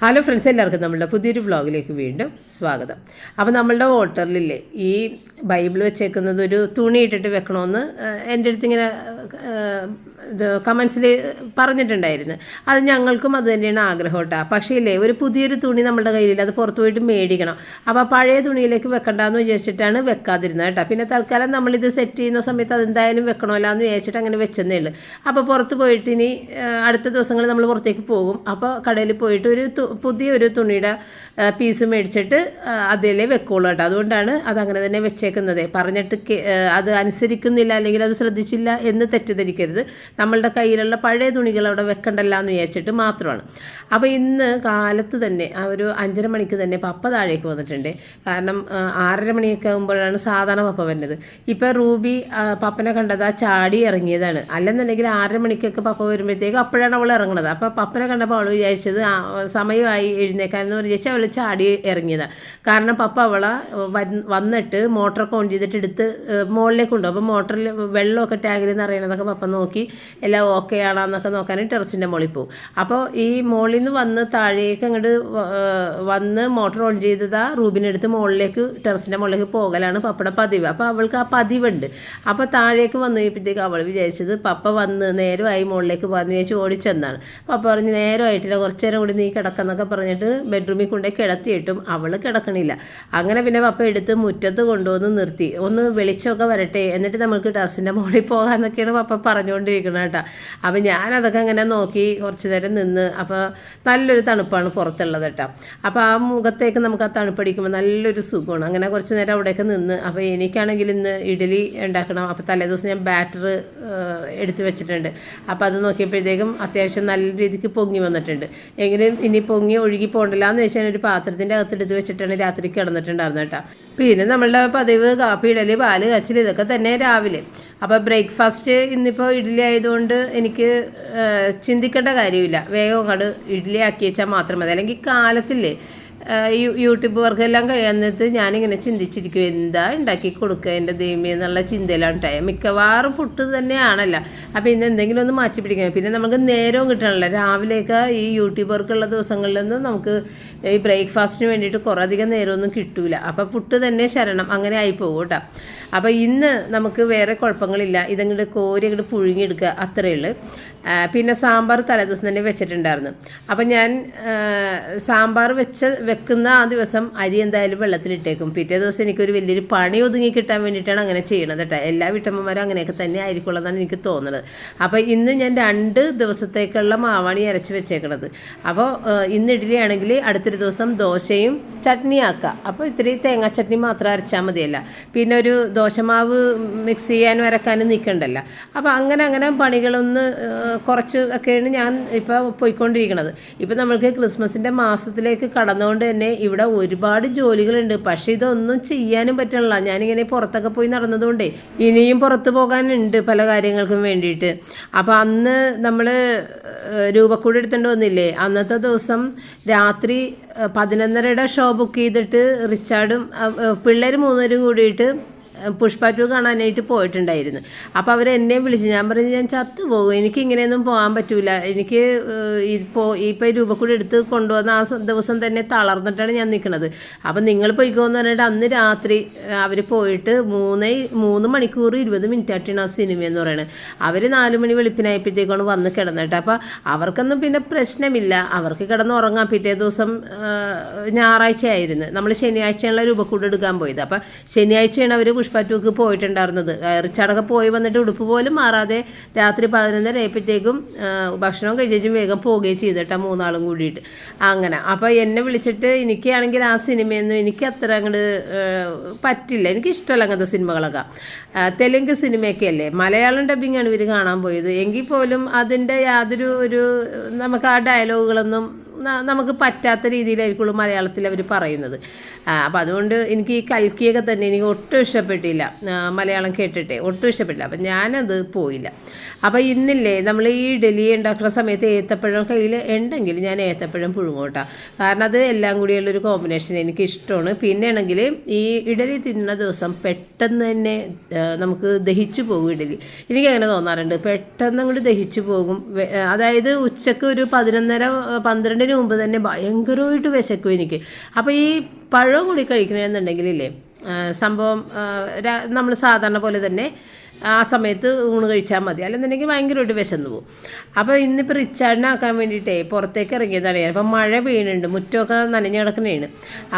Hello friends എല്ലാവർക്കും നമ്മളുടെ പുതിയൊരു വ്ളോഗിലേക്ക് വീണ്ടും സ്വാഗതം. അപ്പോൾ നമ്മളുടെ വോട്ടറിലില്ലേ ഈ ബൈബിൾ വെച്ചേക്കുന്നത് ഒരു തുണി ഇട്ടിട്ട് വെക്കണമെന്ന് എന്റെ അടുത്ത് ഇങ്ങനെ ഇത് കമൻസിൽ പറഞ്ഞിട്ടുണ്ടായിരുന്നു. അത് ഞങ്ങൾക്കും അത് തന്നെയാണ് ആഗ്രഹം കേട്ടോ. പക്ഷേ ഇല്ലേ ഒരു പുതിയൊരു തുണി നമ്മുടെ കയ്യിലില്ല അത് പുറത്ത് പോയിട്ട് മേടിക്കണം. അപ്പോൾ പഴയ തുണിയിലേക്ക് വെക്കണ്ടെന്ന് വിചാരിച്ചിട്ടാണ് വെക്കാതിരുന്നത് കേട്ടോ. പിന്നെ തൽക്കാലം നമ്മളിത് സെറ്റ് ചെയ്യുന്ന സമയത്ത് അതെന്തായാലും വെക്കണമല്ലോ എന്ന് വിചാരിച്ചിട്ട് അങ്ങനെ വെച്ചെന്നേ ഉള്ളൂ. അപ്പോൾ പുറത്ത് പോയിട്ട് ഇനി അടുത്ത ദിവസങ്ങളിൽ നമ്മൾ പുറത്തേക്ക് പോകും. അപ്പോൾ കടയിൽ പോയിട്ട് ഒരു പുതിയൊരു തുണിയുടെ പീസ് മേടിച്ചിട്ട് അതിലേ വെക്കുള്ളൂ കേട്ടോ. അതുകൊണ്ടാണ് അത് അങ്ങനെ തന്നെ വെച്ചേക്കുന്നത്. പറഞ്ഞിട്ട് അത് അനുസരിക്കുന്നില്ല അല്ലെങ്കിൽ അത് ശ്രദ്ധിച്ചില്ല എന്ന് തെറ്റിദ്ധരിക്കരുത്. നമ്മളുടെ കയ്യിലുള്ള പഴയ തുണികൾ അവിടെ വെക്കണ്ടല്ല എന്ന് വിചാരിച്ചിട്ട് മാത്രമാണ്. അപ്പോൾ ഇന്ന് കാലത്ത് തന്നെ ആ ഒരു അഞ്ചര മണിക്ക് തന്നെ പപ്പ താഴേക്ക് വന്നിട്ടുണ്ട്. കാരണം ആറര മണിയൊക്കെ ആകുമ്പോഴാണ് സാധാരണ പപ്പ വരുന്നത്. ഇപ്പോൾ റൂബി പപ്പനെ കണ്ടത് ആ ചാടി ഇറങ്ങിയതാണ്. അല്ലെന്നുണ്ടെങ്കിൽ ആറര മണിക്കൊക്കെ പപ്പ വരുമ്പോഴത്തേക്ക് അപ്പോഴാണ് അവൾ ഇറങ്ങുന്നത്. അപ്പോൾ പപ്പനെ കണ്ടപ്പോൾ അവൾ വിചാരിച്ചത് ആ, സമയമായി എഴുന്നേക്കാനെന്ന് ചേച്ചി അവൾ ചാടി ഇറങ്ങിയതാണ് കാരണം പപ്പ അവളെ വന്ന് വന്നിട്ട് മോട്ടറൊക്കെ ഓൺ ചെയ്തിട്ട് എടുത്ത് മുകളിലേക്ക് കൊണ്ടുപോകും അപ്പോൾ മോട്ടറിൽ വെള്ളമൊക്കെ ടാങ്കിൽ നിന്ന് അറിയണതൊക്കെ പപ്പ നോക്കി എല്ലാം ഓക്കെ ആണോന്നൊക്കെ നോക്കാൻ ടെറസിന്റെ മുകളിൽ പോകും അപ്പോൾ ഈ മുകളിൽ നിന്ന് വന്ന് താഴേക്ക് അങ്ങോട്ട് വന്ന് മോട്ടർ ഓൺ ചെയ്തതാ റൂബിനെടുത്ത് മുകളിലേക്ക് ടെറസിന്റെ മുകളിലേക്ക് പോകലാണ് പപ്പയുടെ പതിവ്. അപ്പോൾ അവൾക്ക് ആ പതിവുണ്ട്. അപ്പോൾ താഴേക്ക് വന്നു കഴിയുമ്പോഴത്തേക്ക് അവൾ വിചാരിച്ചത് പപ്പ വന്ന് നേരമായി മുകളിലേക്ക് വന്ന് വിചാരിച്ച് ഓടിച്ചെന്നാണ് പപ്പ പറഞ്ഞ് നേരമായിട്ടില്ല കുറച്ച് നേരം കൂടി നീ കിടക്കുന്നൊക്കെ പറഞ്ഞിട്ട് ബെഡ്റൂമിൽ കൊണ്ടേ കിടത്തിയിട്ടും അവൾ കിടക്കണില്ല. അങ്ങനെ പിന്നെ പപ്പ എടുത്ത് മുറ്റത്ത് കൊണ്ടുവന്ന് നിർത്തി. ഒന്ന് വെളിച്ചമൊക്കെ വരട്ടെ എന്നിട്ട് നമുക്ക് ടെറസിന്റെ മുകളിൽ പോകാമെന്നൊക്കെയാണ് പപ്പ പറഞ്ഞുകൊണ്ടിരിക്കുന്നത് കേട്ടോ. അപ്പം ഞാനതൊക്കെ അങ്ങനെ നോക്കി കുറച്ച് നേരം നിന്ന്. അപ്പോൾ നല്ലൊരു തണുപ്പാണ് പുറത്തുള്ളത് കേട്ടോ. അപ്പോൾ ആ മുഖത്തേക്ക് നമുക്ക് ആ തണുപ്പടിക്കുമ്പോൾ നല്ലൊരു സുഖമാണ്. അങ്ങനെ കുറച്ച് നേരം അവിടെയൊക്കെ നിന്ന്. അപ്പോൾ എനിക്കാണെങ്കിൽ ഇന്ന് ഇഡലി ഉണ്ടാക്കണം. അപ്പോൾ തലേദിവസം ഞാൻ ബാറ്റർ എടുത്ത് വെച്ചിട്ടുണ്ട്. അപ്പോൾ അത് നോക്കിയപ്പോഴത്തേക്കും അത്യാവശ്യം നല്ല രീതിക്ക് പൊങ്ങി വന്നിട്ടുണ്ട്. എങ്കിലും ഇനി പൊങ്ങി ഒഴുകി പോകണ്ടല്ലോ എന്ന് വെച്ചാൽ ഒരു പാത്രത്തിന്റെ അകത്ത് എടുത്ത് വെച്ചിട്ടാണ് രാത്രി കിടന്നിട്ടുണ്ടായിരുന്നു കേട്ടോ. പിന്നെ നമ്മളുടെ പതിവ് കാപ്പി ഇഡലി പാൽ കച്ചിൽ ഇതൊക്കെ തന്നെ രാവിലെ. അപ്പോൾ ബ്രേക്ക്ഫാസ്റ്റ് ഇന്നിപ്പോൾ ഇഡ്ഡലി ആയതുകൊണ്ട് എനിക്ക് ചിന്തിക്കേണ്ട കാര്യമില്ല. വേഗം അങ്ങോട്ട് ഇഡ്ഡലി ആക്കി വെച്ചാൽ മാത്രം മതി. അല്ലെങ്കിൽ കാലത്തില്ലേ യൂട്യൂബ് വർക്കെല്ലാം എല്ലാം കഴിയാന്നിട്ട് ഞാനിങ്ങനെ ചിന്തിച്ചിരിക്കും എന്താ ഉണ്ടാക്കി കൊടുക്കുക എന്റെ ദൈവമേ എന്നുള്ള ചിന്തയിലാണ് ഉണ്ടായത് മിക്കവാറും പുട്ട് തന്നെയാണല്ലോ. അപ്പോൾ ഇന്ന് എന്തെങ്കിലും ഒന്ന് മാറ്റി പിടിക്കണം. പിന്നെ നമുക്ക് നേരവും കിട്ടണമല്ലോ. രാവിലെയൊക്കെ ഈ യൂട്യൂബ് വർക്കുള്ള ദിവസങ്ങളിലൊന്നും നമുക്ക് ഈ ബ്രേക്ക്ഫാസ്റ്റിന് വേണ്ടിയിട്ട് കുറേ അധികം നേരമൊന്നും കിട്ടൂല. അപ്പോൾ പുട്ട് തന്നെ ശരണം. അങ്ങനെ ആയി പോകും കേട്ടോ അപ്പോൾ ഇന്ന് നമുക്ക് വേറെ കുഴപ്പങ്ങളില്ല. ഇതങ്ങോട്ട് കോരി അങ്ങോട്ട് പുഴുങ്ങിയെടുക്കുക. അത്രയേ ഉള്ളൂ. പിന്നെ സാമ്പാർ തലേദിവസം തന്നെ വെച്ചിട്ടുണ്ടായിരുന്നു. അപ്പം ഞാൻ സാമ്പാർ വെച്ച് വെക്കുന്ന ആ ദിവസം അരി എന്തായാലും വെള്ളത്തിലിട്ടേക്കും. പിറ്റേ ദിവസം എനിക്കൊരു വലിയൊരു പണി ഒതുങ്ങി കിട്ടാൻ വേണ്ടിയിട്ടാണ് അങ്ങനെ ചെയ്യണത് കേട്ടോ എല്ലാ വീട്ടമ്മമാരും അങ്ങനെയൊക്കെ തന്നെ ആയിരിക്കുള്ളതാണ് എനിക്ക് തോന്നുന്നത് അപ്പോൾ ഇന്ന് ഞാൻ രണ്ട് ദിവസത്തേക്കുള്ള മാവാണി അരച്ച് വെച്ചേക്കണത്. അപ്പോൾ ഇന്ന് ഇഡ്ഡലി ആണെങ്കിൽ അടുത്തൊരു ദിവസം ദോശയും ചട്നി ആക്കുക അപ്പോൾ ഇത്തിരി തേങ്ങാ ചട്നി മാത്രം അരച്ചാൽ മതിയല്ല. പിന്നെ ഒരു ദോശമാവ് മിക്സ് ചെയ്യാനും അരക്കാനും നിൽക്കണ്ടല്ലോ അപ്പോൾ അങ്ങനെ അങ്ങനെ പണികളൊന്ന് കുറച്ച് ഒക്കെയാണ് ഞാൻ ഇപ്പോൾ പോയിക്കൊണ്ടിരിക്കുന്നത് ഇപ്പോൾ നമ്മൾക്ക് ക്രിസ്മസിന്റെ മാസത്തിലേക്ക് കടന്നുകൊണ്ട് തന്നെ ഇവിടെ ഒരുപാട് ജോലികളുണ്ട്. പക്ഷേ ഇതൊന്നും ചെയ്യാനും പറ്റണില്ല. ഞാനിങ്ങനെ പുറത്തൊക്കെ പോയി നടന്നതുകൊണ്ടേ ഇനിയും പുറത്ത് പോകാനുണ്ട് പല കാര്യങ്ങൾക്കും വേണ്ടിയിട്ട്. അപ്പോൾ അന്ന് നമ്മൾ രൂപക്കൂടി എടുത്തുകൊണ്ട് വന്നില്ലേ? അന്നത്തെ ദിവസം രാത്രി പതിനൊന്നരയുടെ ഷോ ബുക്ക് ചെയ്തിട്ട് റിച്ചാർഡും പിള്ളേർ മൂന്നുപേരും കൂടിയിട്ട് പുഷ്പ ടു കാണാനായിട്ട് പോയിട്ടുണ്ടായിരുന്നു. അപ്പോൾ അവർ എന്നെ വിളിച്ച് ഞാൻ പറഞ്ഞു ഞാൻ ചത്തു പോകും. എനിക്ക് ഇങ്ങനെയൊന്നും പോകാൻ പറ്റൂല. എനിക്ക് ഇപ്പോൾ ഇപ്പോൾ രൂപക്കൂടി എടുത്ത് കൊണ്ടുവന്ന ആ ദിവസം തന്നെ തളർന്നിട്ടാണ് ഞാൻ നിൽക്കുന്നത് അപ്പം നിങ്ങൾ പോയിക്കോന്ന് പറഞ്ഞിട്ട് അന്ന് രാത്രി അവർ പോയിട്ട് മൂന്ന് മൂന്ന് മണിക്കൂർ ഇരുപത് മിനിറ്റ് ആയിട്ടാണ് ആ സിനിമ എന്ന് പറയുന്നത് അവർ നാല് മണി വെളുപ്പിനായപ്പോഴത്തേക്കാണ് വന്ന് കിടന്നിട്ട്. അപ്പോൾ അവർക്കൊന്നും പിന്നെ പ്രശ്നമില്ല. അവർക്ക് കിടന്ന് ഉറങ്ങാം പിറ്റേ ദിവസം ഞായറാഴ്ച ആയിരുന്നു നമ്മൾ ശനിയാഴ്ചയുള്ള രൂപക്കൂട് എടുക്കാൻ പോയത്. അപ്പോൾ ശനിയാഴ്ചയാണ് അവർ പുഷ്പ ടൂക്ക് പോയിട്ടുണ്ടായിരുന്നത് റിച്ചാർഡൊക്കെ പോയി വന്നിട്ട് ഉടുപ്പ് പോലും മാറാതെ രാത്രി പതിനൊന്നര ആയപ്പോഴത്തേക്കും ഭക്ഷണം കഴിച്ചും വേഗം പോവുകയും ചെയ്തിട്ടാ മൂന്നാളും കൂടിയിട്ട്. അങ്ങനെ. അപ്പോൾ എന്നെ വിളിച്ചിട്ട് എനിക്കാണെങ്കിൽ ആ സിനിമയൊന്നും എനിക്ക് അത്ര അങ്ങോട്ട് പറ്റില്ല. എനിക്ക് ഇഷ്ടമല്ല അങ്ങനത്തെ സിനിമകളൊക്കെ. തെലുങ്ക് സിനിമയൊക്കെ അല്ലേ മലയാളം ഡബിങ്ങാണ് ഇവർ കാണാൻ പോയത്. എങ്കിൽ പോലും അതിന്റെ യാതൊരു ഒരു നമുക്ക് ആ ഡയലോഗുകളൊന്നും നമുക്ക് പറ്റാത്ത രീതിയിലായിരിക്കുള്ളൂ മലയാളത്തിൽ അവർ പറയുന്നത്. അപ്പോൾ അതുകൊണ്ട് എനിക്ക് ഈ കൽക്കിയൊക്കെ തന്നെ എനിക്ക് ഒട്ടും ഇഷ്ടപ്പെട്ടില്ല. മലയാളം കേട്ടിട്ടേ ഒട്ടും ഇഷ്ടപ്പെട്ടില്ല. അപ്പം ഞാനത് പോയില്ല. അപ്പോൾ ഇന്നില്ലേ നമ്മൾ ഈ ഇഡലി ഉണ്ടാക്കുന്ന സമയത്ത് ഏത്തപ്പഴം കയ്യിൽ ഉണ്ടെങ്കിൽ ഞാൻ ഏത്തപ്പഴം പുഴുങ്ങോട്ടാ കാരണം അത് എല്ലാം കൂടിയുള്ളൊരു കോമ്പിനേഷൻ എനിക്ക് ഇഷ്ടമാണ്. പിന്നെ ആണെങ്കിൽ ഈ ഇഡലി തിന്നുന്ന ദിവസം പെട്ടെന്ന് തന്നെ നമുക്ക് ദഹിച്ചു പോകും ഇഡലി. എനിക്ക് അങ്ങനെ തോന്നാറുണ്ട്. പെട്ടെന്ന് അങ്ങോട്ട് ദഹിച്ചു പോകും. അതായത് ഉച്ചയ്ക്ക് ഒരു പതിനൊന്നര പന്ത്രണ്ടിന് മുമ്പ് തന്നെ ഭയങ്കരമായിട്ട് വിശക്കും എനിക്ക്. അപ്പോൾ ഈ പഴം കൂടി കഴിക്കണമെന്നുണ്ടെങ്കിലില്ലേ ഇല്ലേ സംഭവം നമ്മൾ സാധാരണ പോലെ തന്നെ ആ സമയത്ത് ഊണ് കഴിച്ചാൽ മതി. അല്ലെന്നുണ്ടെങ്കിൽ ഭയങ്കരമായിട്ട് വിശന്നു പോകും അപ്പോൾ ഇന്നിപ്പോൾ റിച്ചാർഡിനാക്കാൻ വേണ്ടിയിട്ടേ പുറത്തേക്ക് ഇറങ്ങിയതാണ്. ഞാൻ അപ്പോൾ മഴ പെയ്യുന്നുണ്ട്. മുറ്റമൊക്കെ നനഞ്ഞു കിടക്കണേണ്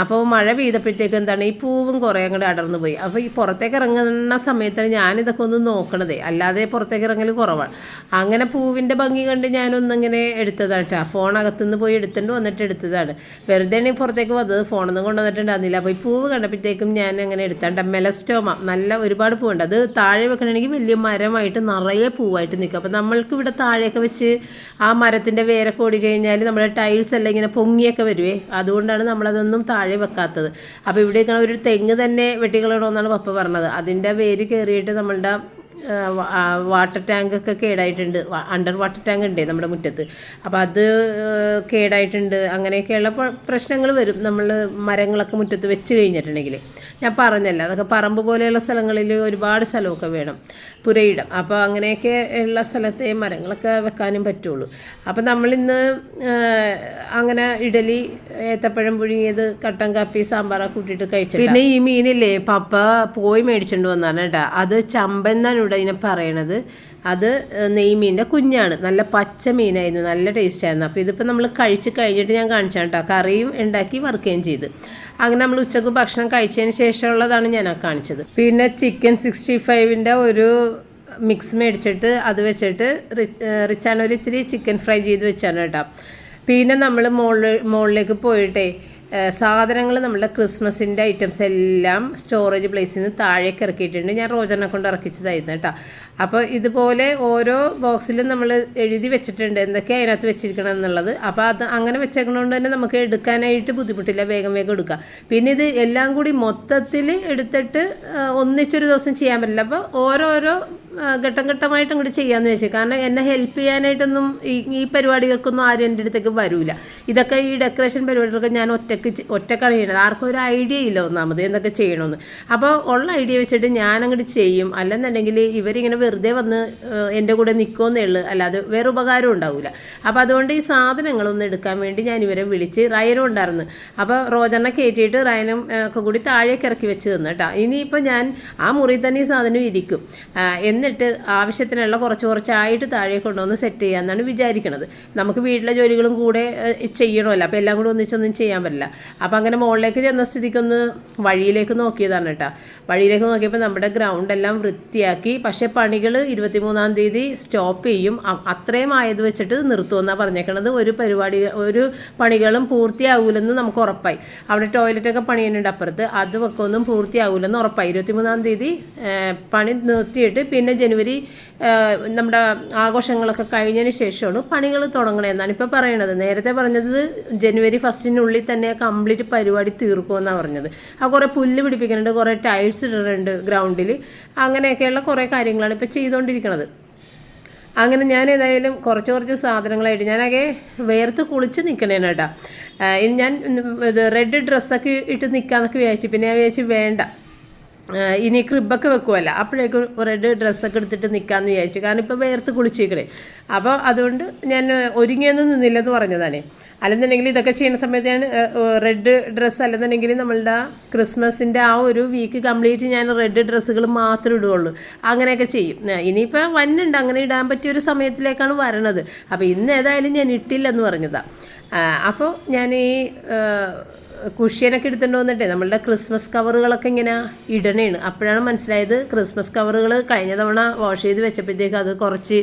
അപ്പോൾ മഴ പെയ്തപ്പോഴത്തേക്കും എന്താണ്? ഈ പൂവും കുറേ അങ്ങോട്ട് അടർന്നു പോയി. അപ്പോൾ ഈ പുറത്തേക്ക് ഇറങ്ങുന്ന സമയത്താണ് ഞാനിതൊക്കെ ഒന്ന് നോക്കണതേ. അല്ലാതെ പുറത്തേക്ക് ഇറങ്ങൽ കുറവാണ്. അങ്ങനെ പൂവിന്റെ ഭംഗി കണ്ട് ഞാനൊന്നിങ്ങനെ എടുത്തതാണ് കേട്ടോ ഫോൺ അകത്തുനിന്ന് പോയി എടുത്തിട്ട് വന്നിട്ട് എടുത്തതാണ്. വെറുതെ പുറത്തേക്ക് വന്നത് ഫോണൊന്നും കൊണ്ടുവന്നിട്ടുണ്ടായിരുന്നില്ല. അപ്പോൾ ഈ പൂവ് കണ്ടപ്പോഴത്തേക്കും ഞാൻ അങ്ങനെ എടുത്താണ്ട് മെലസ്റ്റോമ. നല്ല ഒരുപാട് പൂവുണ്ട്. അത് താഴെ വെക്കണമെങ്കിൽ വലിയ മരമായിട്ട് നിറയെ പൂവായിട്ട് നിൽക്കും. അപ്പോൾ നമ്മൾക്ക് ഇവിടെ താഴെയൊക്കെ വെച്ച് ആ മരത്തിന്റെ വേരൊക്കെ ഓടി കഴിഞ്ഞാൽ നമ്മുടെ ടൈൽസ് എല്ലാം ഇങ്ങനെ പൊങ്ങിയൊക്കെ വരുവേ. അതുകൊണ്ടാണ് നമ്മളതൊന്നും താഴെ വെക്കാത്തത്. അപ്പോൾ ഇവിടെയൊക്കെ ഒരു തെങ്ങ് തന്നെ വെട്ടിക്കളയണമെന്നാണ് പപ്പ പറഞ്ഞത്. അതിന്റെ വേര് കയറിയിട്ട് നമ്മളുടെ വാട്ടർ ടാങ്കൊക്കെ കേടായിട്ടുണ്ട്. അണ്ടർ വാട്ടർ ടാങ്ക് ഉണ്ട് നമ്മുടെ മുറ്റത്ത്. അപ്പോൾ അത് കേടായിട്ടുണ്ട്. അങ്ങനെയൊക്കെയുള്ള പ്രശ്നങ്ങൾ വരും. നമ്മൾ മരങ്ങളൊക്കെ മുറ്റത്ത് വെച്ച് കഴിഞ്ഞിട്ടുണ്ടെങ്കിൽ. ഞാൻ പറഞ്ഞല്ല അതൊക്കെ പറമ്പ് പോലെയുള്ള സ്ഥലങ്ങളിൽ ഒരുപാട് സ്ഥലമൊക്കെ വേണം. പുരയിടം. അപ്പോൾ അങ്ങനെയൊക്കെ ഉള്ള സ്ഥലത്തെ മരങ്ങളൊക്കെ വെക്കാനും പറ്റുള്ളൂ. അപ്പോൾ നമ്മളിന്ന് അങ്ങനെ ഇഡലി ഏത്തപ്പഴം പുഴുങ്ങിയത് കട്ടൻ കാപ്പി സാമ്പാറൊക്കെ കൂട്ടിയിട്ട് കഴിച്ചു പിന്നെ ഈ മീനില്ലേ പപ്പ പോയി മേടിച്ചുകൊണ്ട് വന്നാണ് കേട്ടോ. അത് ചമ്പൻ എന്നാണ് ഇവിടെ ഇതിനെ പറയണത്. അത് നെയ്മീന്റെ കുഞ്ഞാണ്. നല്ല പച്ച മീനായിരുന്നു. നല്ല ടേസ്റ്റ് ആയിരുന്നു. അപ്പോൾ ഇതിപ്പോൾ നമ്മൾ കഴിച്ച് കഴിഞ്ഞിട്ട് ഞാൻ കാണിച്ചാണ് കേട്ടോ. കറിയും ഉണ്ടാക്കി വറുക്കുകയും ചെയ്ത്. അങ്ങനെ നമ്മൾ ഉച്ചയ്ക്ക് ഭക്ഷണം കഴിച്ചതിന് ശേഷമുള്ളതാണ് ഞാൻ ആ കാണിച്ചത്. പിന്നെ ചിക്കൻ സിക്സ്റ്റി ഫൈവിന്റെ ഒരു മിക്സ് മേടിച്ചിട്ട് അത് വെച്ചിട്ട് റിച്ച് റിച്ചാണ് ഒരു ഇത്തിരി ചിക്കൻ ഫ്രൈ ചെയ്ത് വെച്ചാണ് കേട്ടോ. പിന്നെ നമ്മൾ മുകളിൽ മുകളിലേക്ക് പോയിട്ടേ സാധനങ്ങൾ നമ്മുടെ ക്രിസ്മസിന്റെ ഐറ്റംസ് എല്ലാം സ്റ്റോറേജ് പ്ലേസിൽ നിന്ന് താഴേക്ക് ഇറക്കിയിട്ടുണ്ട്. ഞാൻ റോജറിനെ കൊണ്ട് ഇറക്കിച്ചതായിരുന്നു കേട്ടോ. അപ്പോൾ ഇതുപോലെ ഓരോ ബോക്സിലും നമ്മൾ എഴുതി വെച്ചിട്ടുണ്ട് എന്തൊക്കെയാണ് അതിനകത്ത് വെച്ചിരിക്കണം എന്നുള്ളത്. അപ്പോൾ അത് അങ്ങനെ വെച്ചേക്കണോണ്ട് തന്നെ നമുക്ക് എടുക്കാനായിട്ട് ബുദ്ധിമുട്ടില്ല. വേഗം വേഗം എടുക്കാം. പിന്നെ ഇത് എല്ലാം കൂടി മൊത്തത്തിൽ എടുത്തിട്ട് ഒന്നിച്ചൊരു ദിവസം ചെയ്യാൻ പറ്റില്ല. അപ്പോൾ ഓരോരോ ഘട്ടം ഘട്ടമായിട്ട് കൂടി ചെയ്യാമെന്ന് വെച്ചു കാരണം എന്നെ ഹെൽപ്പ് ചെയ്യാനായിട്ടൊന്നും ഈ ഈ പരിപാടികൾക്കൊന്നും ആരും എന്റെ അടുത്തേക്ക് വരില്ല ഇതൊക്കെ ഈ ഡെക്കറേഷൻ പരിപാടികളൊക്കെ ഞാൻ ഒറ്റയ്ക്ക് ചെ- ഒറ്റക്കാണ് ചെയ്യുന്നത്. ആർക്കും ഒരു ഐഡിയ ഇല്ല ഒന്നാമത് എന്തൊക്കെ ചെയ്യണമെന്ന് അപ്പോൾ ഉള്ള ഐഡിയ വെച്ചിട്ട് ഞാൻ അങ്ങോട്ട് ചെയ്യും. അല്ലെന്നുണ്ടെങ്കിൽ ഇവരിങ്ങനെ വെറുതെ വന്ന് എന്റെ കൂടെ നിൽക്കുമെന്നേ ഉള്ളൂ. അല്ലാതെ വേറെ ഉപകാരം ഉണ്ടാവില്ല അപ്പോൾ അതുകൊണ്ട് ഈ സാധനങ്ങളൊന്നും എടുക്കാൻ വേണ്ടി ഞാൻ ഇവരെ വിളിച്ച് റയനും ഉണ്ടായിരുന്നു. അപ്പോൾ റോജറിനെ കയറ്റിയിട്ട് റയനും ഒക്കെ കൂടി താഴേക്ക് ഇറക്കി വെച്ച് തന്നു കേട്ടോ. ഇനിയിപ്പോൾ ഞാൻ ആ മുറിയിൽ തന്നെ ഈ സാധനം ഇരിക്കും. എന്നിട്ട് ആവശ്യത്തിനുള്ള കുറച്ച് കുറച്ചായിട്ട് താഴേക്ക് കൊണ്ടുവന്ന് സെറ്റ് ചെയ്യാമെന്നാണ് വിചാരിക്കുന്നത് നമുക്ക് വീട്ടിലെ ജോലികളും കൂടെ ചെയ്യണമല്ലോ. അപ്പോൾ എല്ലാം കൂടി ഒന്നിച്ചൊന്നും ചെയ്യാൻ പറ്റില്ല. അപ്പോൾ അങ്ങനെ മുകളിലേക്ക് ചെന്ന സ്ഥിതിക്കൊന്ന് വഴിയിലേക്ക് നോക്കിയതാണ് കേട്ടോ. വഴിയിലേക്ക് നോക്കിയപ്പോൾ നമ്മുടെ ഗ്രൗണ്ട് എല്ലാം വൃത്തിയാക്കി. പക്ഷേ പണികൾ ഇരുപത്തിമൂന്നാം തീയതി സ്റ്റോപ്പ് ചെയ്യും. അത്രയും ആയത് വെച്ചിട്ട് നിർത്തുമെന്നാണ് പറഞ്ഞേക്കണത്. ഒരു പരിപാടി ഒരു പണികളും പൂർത്തിയാകൂലെന്ന് നമുക്ക് ഉറപ്പായി. അവിടെ ടോയ്ലറ്റൊക്കെ പണിയുന്നുണ്ട് അപ്പുറത്ത്. അതുമൊക്കെ ഒന്നും പൂർത്തിയാകൂലെന്ന് ഉറപ്പായി. ഇരുപത്തിമൂന്നാം തീയതി പണി നിർത്തിയിട്ട് പിന്നെ ജനുവരി നമ്മുടെ ആഘോഷങ്ങളൊക്കെ കഴിഞ്ഞതിന് ശേഷമാണ് പണികൾ തുടങ്ങണമെന്നാണ് ഇപ്പോൾ പറയണത്. നേരത്തെ പറഞ്ഞത് ജനുവരി ഫസ്റ്റിനുള്ളിൽ തന്നെ കംപ്ലീറ്റ് പരിപാടി തീർക്കുമെന്നാണ് പറഞ്ഞത്. ആ കുറേ പുല്ല് പിടിപ്പിക്കുന്നുണ്ട് കുറേ ടൈൽസ് ഇടുന്നുണ്ട് ഗ്രൗണ്ടിൽ. അങ്ങനെയൊക്കെയുള്ള കുറേ കാര്യങ്ങളാണ്. ഇപ്പോൾ ചെയ്തുകൊണ്ടിരിക്കുന്നത് അങ്ങനെ ഞാൻ ഏതായാലും കുറച്ച് കുറച്ച് സാധനങ്ങളായിട്ട് ഞാനാകെ വേർത്ത് കുളിച്ച് നിൽക്കണേന കേട്ടോ. ഞാൻ ഇത് റെഡ് ഡ്രസ്സൊക്കെ ഇട്ട് നിൽക്കാന്നൊക്കെ വിചാരിച്ചു. പിന്നെ ഞാൻ വിചാരിച്ചു വേണ്ട. ഇനി ക്രിബൊക്കെ വെക്കുമല്ലോ അപ്പോഴേക്കും റെഡ് ഡ്രസ്സൊക്കെ എടുത്തിട്ട് നിൽക്കാമെന്ന് വിചാരിച്ചു. കാരണം ഇപ്പോൾ വേർത്ത് കുളിച്ചേക്കണേ. അപ്പോൾ അതുകൊണ്ട് ഞാൻ ഒരുങ്ങിയൊന്നും നിന്നില്ലെന്ന് പറഞ്ഞതാണ്. അല്ലെന്നുണ്ടെങ്കിൽ ഇതൊക്കെ ചെയ്യുന്ന സമയത്താണ് റെഡ് ഡ്രസ്സ് അല്ലെന്നുണ്ടെങ്കിൽ നമ്മളുടെ ക്രിസ്മസിന്റെ ആ ഒരു വീക്ക് കംപ്ലീറ്റ് ഞാൻ റെഡ് ഡ്രസ്സുകൾ മാത്രമേ ഇടുകയുള്ളൂ. അങ്ങനെയൊക്കെ ചെയ്യും. ഇനിയിപ്പോൾ വന്നുണ്ട്. അങ്ങനെ ഇടാൻ പറ്റിയ ഒരു സമയത്തിലേക്കാണ് വരണത്. അപ്പോൾ ഇന്ന് ഏതായാലും ഞാൻ ഇട്ടില്ലെന്ന് പറഞ്ഞതാണ് അപ്പോൾ ഞാൻ ഈ കുഷ്യനൊക്കെ എടുത്തുകൊണ്ട് വന്നിട്ടേ നമ്മളുടെ ക്രിസ്മസ് കവറുകളൊക്കെ ഇങ്ങനെ ഇടണേണ്. അപ്പോഴാണ് മനസ്സിലായത് ക്രിസ്മസ് കവറുകൾ കഴിഞ്ഞ തവണ വാഷ് ചെയ്ത് വെച്ചപ്പോഴത്തേക്ക് അത് കുറച്ച്